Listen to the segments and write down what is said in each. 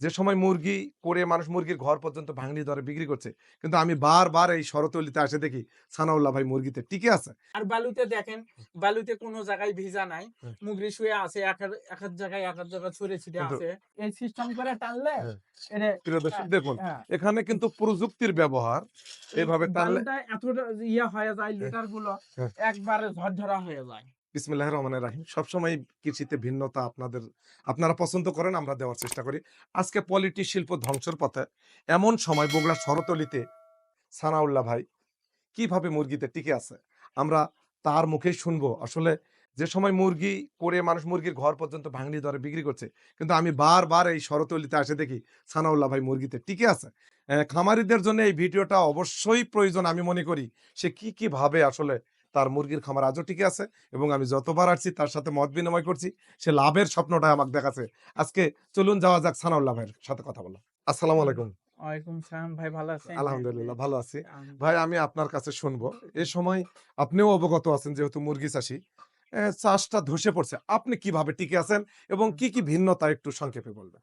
যে সময় মুরগি করে মানুষ মুরগির ঘর পর্যন্ত ভাঙনি দরে বিক্রি করছে কিন্তু আমি বারবার এই শরতলিতে আসে দেখি সানাউল্লাহ ভাই মুরগিতে টিকে আছে আর বালুতে দেখেন বালুতে কোনো জায়গায় ভিজা নাই হুম। মুগরি শুয়ে আছে এক এক- জায়গায় এক এক জায়গায় ছড়ে ছিটে আছে এই সিস্টেম করে টানলে হ্যাঁ। প্রিয় দর্শক দেখুন হ্যাঁ, এখানে কিন্তু প্রযুক্তির ব্যবহার এইভাবে টানলে এতটা ইয়া হয়ে যায় লিটারগুলো হ্যাঁ। একবারে ঝরঝরা হয়ে যায় বিসমিল্লাহ রহমানের রাহিম। সবসময় কৃষিতে ভিন্নতা আপনাদের, আপনারা পছন্দ করেন, আমরা দেওয়ার চেষ্টা করি। আজকে পলিটি শিল্প ধ্বংসের পথে এমন সময় বগুড়া শরতলিতে সানাউল্লাহ ভাই কীভাবে মুরগিতে টিকে আছে, আমরা তার মুখেই শুনব। আসলে যে সময় মুরগি করে মানুষ মুরগির ঘর পর্যন্ত ভাঙনি দরে বিক্রি করছে, কিন্তু আমি বারবার এই শরতলিতে আসে দেখি সানাউল্লাহ ভাই মুরগিতে টিকে আছে। খামারিদের জন্য এই ভিডিওটা অবশ্যই প্রয়োজন আমি মনে করি। সে কি কি ভাবে আসলে তার মুরগির খামার আজও টিকে আছে এবং আমি যতবার আসছি তার সাথে মত বিনিময় করছি সে লাভের স্বপ্নটা আমাকে দেখাচ্ছে। আজকে চলুন যাওয়া যাক সানাউল্লাহ ভাইয়ের সাথে কথা বলা। আসসালামু আলাইকুম। ভাই ভালো আছেন? আলহামদুলিল্লাহ ভালো আছি। ভাই আমি আপনার কাছে শুনব। এ সময় আপনিও অবগত আছেন যেহেতু মুরগি চাষি। চাষটা ধসে পড়ছে। আপনি কীভাবে টিকে আছেন এবং কি কি ভিন্নতা একটু সংক্ষেপে বলবেন?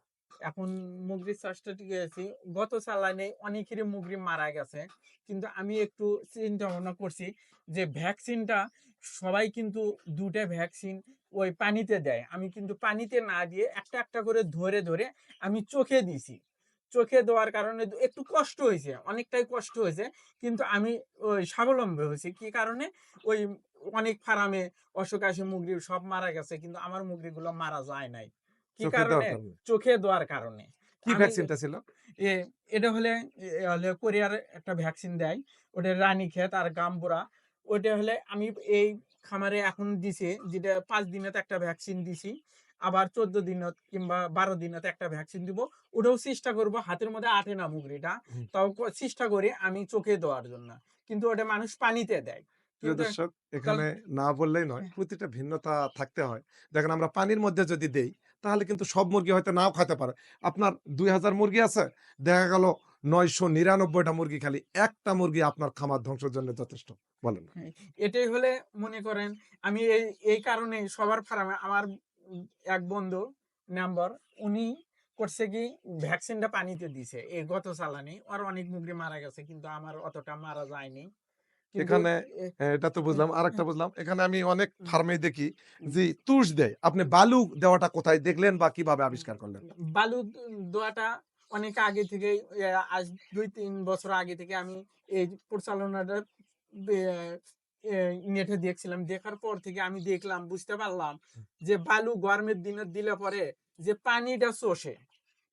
এখন মুগরি চাষটা টিকে আছি। গত চালানে অনেকেরই মুগরি মারা গেছে। কিন্তু আমি একটু চিন্তা ভাবনা করছি যে ভ্যাকসিনটা সবাই কিন্তু দুটা ভ্যাকসিন ওই পানিতে দেয়। আমি কিন্তু পানিতে না দিয়ে একটা একটা করে ধরে ধরে আমি চোখে দিছি চোখে দেওয়ার কারণে একটু কষ্ট হয়েছে, অনেকটাই কষ্ট হয়েছে। কিন্তু আমি ওই স্বাবলম্বী হয়েছি। কি কারণে? ওই অনেক ফার্মে অশোক আসে মুগরি সব মারা গেছে, কিন্তু আমার মুগরিগুলো মারা যায় নাই। কি কারণে। চোখে দেওয়ার কারণে। কি ভ্যাকসিনটা ছিল? এটা হলে হলে কোরিয়ার একটা ভ্যাকসিন দেয়। ওটা রানী ক্ষেত আর গাম্বুরা ওটা হলে আমি এই খামারে এখন দিছি যেটা পাঁচ দিনত একটা ভ্যাকসিন দিছি। আবার চোদ্দ দিনত কিংবা বারো দিনত একটা ভ্যাকসিন দিব। ওটাও চেষ্টা করব হাতের মধ্যে আটে না মুগরিটা। তাও চেষ্টা করি আমি চোখে দেওয়ার জন্য। কিন্তু ওটা মানুষ পানিতে দেয়। প্রিয় দর্শক এখানে না বললেই নয়। প্রতিটা ভিন্নতা থাকতে হয়। দেখেন আমরা পানির মধ্যে যদি দেই তাহলে কিন্তু সব মুরগি হয়তো নাও খেতে পারে। আপনার দুই হাজার মুরগি আছে, দেখা গেল নয়শো নিরানব্বইটা মুরগি খালি একটা মুরগি আপনার খামার ধ্বংসের জন্য যথেষ্ট, বলেন এটাই হলে মনে করেন, আমি এই এই কারণে সবার ফার্মে আমার এক বন্ধু নাম্বার, উনি করছে কি ভ্যাকসিনটা পানিতে দিছে, এই গত চালানি আর অনেক মুরগি মারা গেছে, কিন্তু আমার অতটা মারা যায়নি। এখানে এটা তো বুঝলাম। আর একটা বুঝলাম। এখানে আমি অনেক ফার্মে দেখি যে তুষ দেয়। আপনি বালু দেওয়াটা কোথায় দেখলেন বা কীভাবে আবিষ্কার করলেন? বালু দোয়াটা অনেক আগে থেকে আজ দুই তিন বছর আগে থেকে আমি এই পরিচালনাটা নেটে দেখছিলাম। দেখার পর থেকে আমি দেখলাম বুঝতে পারলাম যে বালু গরমের দিনে দিলে পরে যে পানিটা শোষে।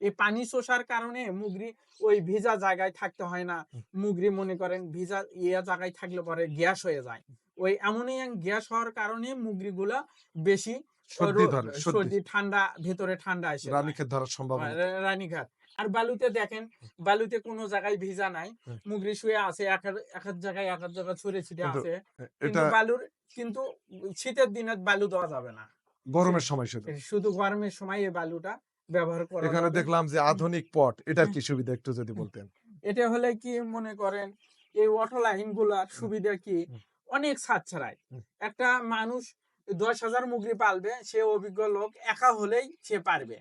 এই পানি শোষার কারণে মুগরি ওই ভিজা জায়গায় থাকতে হয় না। মুগরি মনে করেন ভিজা ইয়া জায়গায় থাকলে পরে গ্যাস হয়ে যায়। ওই এমনই গ্যাস হওয়ার কারণে মুগরিগুলা বেশি সর্দি ঠান্ডা ভেতরে ঠান্ডা আসে। রানীক্ষেত ধরার সম্ভাবনা। রানীঘাট। আর বালুতে দেখেন বালুতে কোনো জায়গায় ভিজা নাই। মুগরি শুয়ে আছে এক এক- জায়গায় এক এক জায়গায় ছড়ে ছিটে আছে। কিন্তু বালুর কিন্তু শীতের দিনে বালু দেওয়া যাবে না। গরমের সময় শুধু। শুধু গরমের সময় এই বালুটা ব্যবহার করা এখানে দেখলাম যে আধুনিক পট এটার। কি সুবিধা একটু যদি বলতেন? এটা হলে কি মনে করেন এই লাইনগুলার সুবিধা কি? অনেক ছাড়ায় একটা মানুষ দশ হাজার মুগরি পালবে সে অভিজ্ঞ লোক একা হলেই সে পারবে।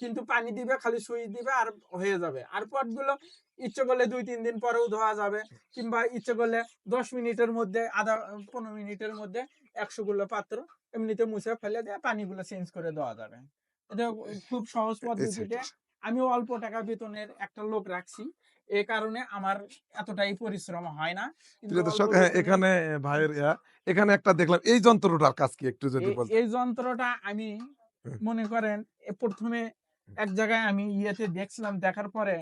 কিন্তু পানি দিবে খালি সুইচ দিবে আর হয়ে যাবে। আর পটগুলো ইচ্ছে করলে দুই তিন দিন পরেও ধোয়া যাবে কিংবা ইচ্ছে করলে দশ মিনিটের মধ্যে আধা পনেরো মিনিটের মধ্যে একশো গুলো পাত্র এমনিতে মুছে ফেলে দিয়ে পানিগুলো চেঞ্জ করে দেওয়া যাবে। এটা খুব সহজ পদ্ধতিতে আমি অল্প টাকা বেতনের একটা লোক রাখছি। এই কারণে আমার এতটাই পরিশ্রম হয় না। দর্শক হ্যাঁ, এখানে ভাইয়ের এখানে একটা দেখলাম এই যন্ত্রটার কাজ কি একটু যদি বলতেন? এই যন্ত্রটা আমি মনে করেন এ প্রথমে এক জায়গায় আমি ইয়েতে দেখছিলাম দেখার পরে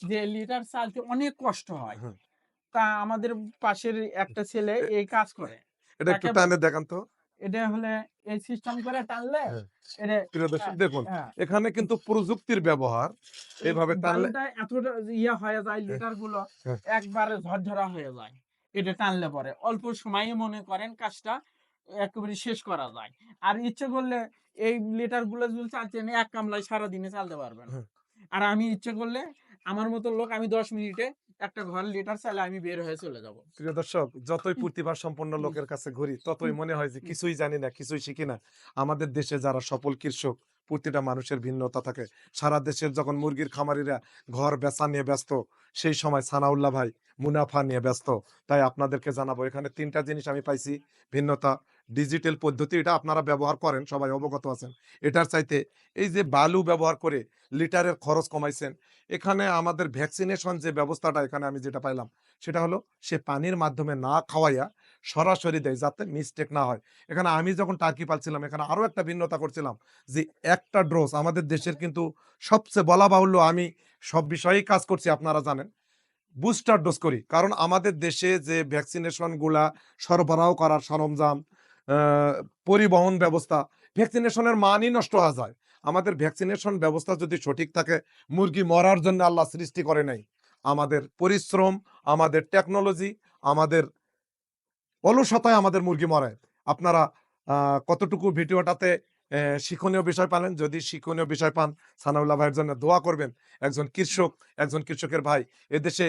যে লিটার চালতে অনেক কষ্ট হয়। তা আমাদের পাশের একটা ছেলে এই কাজ করে। এটা একটু টানে দেখান তো। এটা হলে এই সিস্টেম করে টানলে হ্যাঁ। দর্শক দেখুন হ্যাঁ, এখানে কিন্তু প্রযুক্তির ব্যবহার এইভাবে টানলে এতটা ইয়া হয়ে যায় লিটারগুলো হ্যাঁ। একবারে ঝরঝরা হয়ে যায় এটা টানলে পরে অল্প সময়ে মনে করেন কাজটা একেবারে শেষ করা যায় আর ইচ্ছে করলে এই লিটারগুলো যদি চালছেন এক কামলায় সারাদিনে চালতে পারবেন হ্যাঁ। আর আমি ইচ্ছে করলে আমার মতো লোক আমি দশ মিনিটে একটা ঘর লিটার চাইলে আমি বের হয়ে চলে যাব। প্রিয় দর্শক যতই প্রতিভা সম্পন্ন লোকের কাছে ঘুরি ততই মনে হয় যে কিছুই জানি না কিছুই শিখি না। আমাদের দেশে যারা সফল কৃষক প্রতিটা মানুষের ভিন্নতা থাকে। সারা দেশের যখন মুরগির খামারিরা ঘর বেচা নিয়ে ব্যস্ত সেই সময় সানাউল্লাহ ভাই মুনাফা নিয়ে ব্যস্ত। তাই আপনাদেরকে জানাব এখানে তিনটা জিনিস আমি পাইছি ভিন্নতা ডিজিটাল পদ্ধতি এটা আপনারা ব্যবহার করেন, সবাই অবগত আছেন। এটার চাইতে এই যে বালু ব্যবহার করে লিটারের খরচ কমাইছেন, এখানে আমাদের ভ্যাকসিনেশন যে ব্যবস্থাটা এখানে আমি যেটা পাইলাম, সেটা হলো সে পানির মাধ্যমে না খাওয়াইয়া সরাসরি দেয় যাতে মিস্টেক না হয়। এখানে আমি যখন টার্কি পালছিলাম, এখানে আরও একটা ভিন্নতা করছিলাম যে একটা ড্রোজ আমাদের দেশের কিন্তু সবচেয়ে বলা বাহুল্য আমি সব বিষয়েই কাজ করছি, আপনারা জানেন। বুস্টার ডোজ করি, কারণ আমাদের দেশে যে ভ্যাকসিনেশনগুলা সরবরাহ করার সরঞ্জাম পরিবহন ব্যবস্থা, ভ্যাকসিনেশনের মানই নষ্ট হয়ে যায়। আমাদের ভ্যাকসিনেশন ব্যবস্থা যদি সঠিক থাকে, মুরগি মরার জন্য আল্লাহ সৃষ্টি করে নাই। আমাদের পরিশ্রম, আমাদের টেকনোলজি আমাদের অলসতায় আমাদের মুরগি মরে আপনারা কতটুকু ভিডিওটাতে শিক্ষণীয় বিষয় পালেন, যদি শিক্ষণীয় বিষয় পান, সানাউল্লাহ ভাইয়ের জন্য দোয়া করবেন। একজন কৃষক, একজন কৃষকের ভাই, এদেশে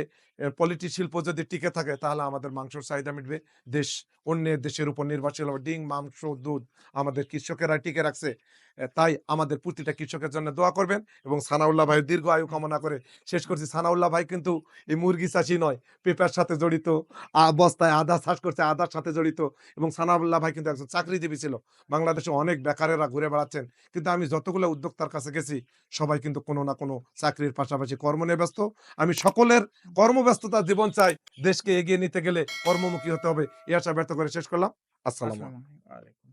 পলিটি শিল্প যদি টিকে থাকে, তাহলে আমাদের মাংসর চাহিদা মিটবে। দেশ, অন্যের দেশের উপর নির্ভরশীল হবে। ডিম, মাংস, দুধ আমাদের কৃষকেরা টিকে রাখছে। তাই আমাদের প্রতিটা কৃষকের জন্য দোয়া করবেন এবং সানাউল্লাহ ভাইয়ের দীর্ঘ আয়ু কামনা করে শেষ করছি। সানাউল্লাহ ভাই কিন্তু এই মুরগি চাষি নয়, পেঁপার সাথে জড়িত বস্তায় আদা চাষ করছে, আদার সাথে জড়িত এবং সানাউল্লাহ ভাই কিন্তু একজন চাকরিজীবী ছিল। বাংলাদেশে অনেক বেকারেরা ঘুরে বেড়াচ্ছেন। কিন্তু আমি যতগুলো উদ্যোক্তার কাছে গেছি, সবাই কিন্তু কোনো না কোনো চাকরির পাশাপাশি কর্ম নিয়ে ব্যস্ত। আমি সকলের কর্মব্যস্ততা জীবন চাই, দেশকে এগিয়ে নিতে গেলে কর্মমুখী হতে হবে। এই আশা ব্যর্থ করে শেষ করলাম। আসসালাম আলাইকুম।